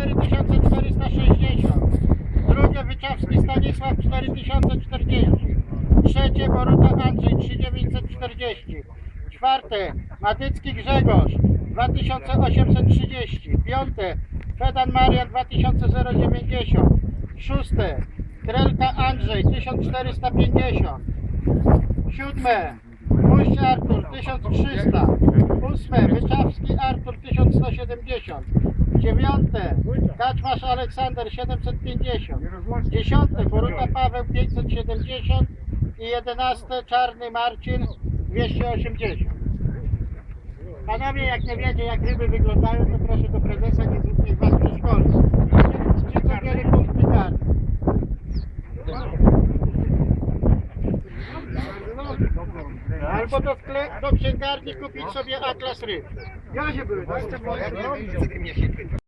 4460. Drugie Wyczawski Stanisław 4040. Trzecie Boruta Andrzej 3940. Czwarte Matycki Grzegorz 2830. Piąte Fedan Marian 2090. Szóste Trelka Andrzej 1450. Siódme Puść Artur 1300. Ósme Wyczawski Artur 1170. Dziewiąte. Kaczmarz Aleksander 750. Dziesiąte Boruta Paweł 570 i jedenaste Czarny Marcin 280. Panowie, jak nie wiecie jak ryby wyglądają, to proszę do prezesa, Albo do, skle- do księgarni kupić sobie atlas ryb. Mnie się pytał.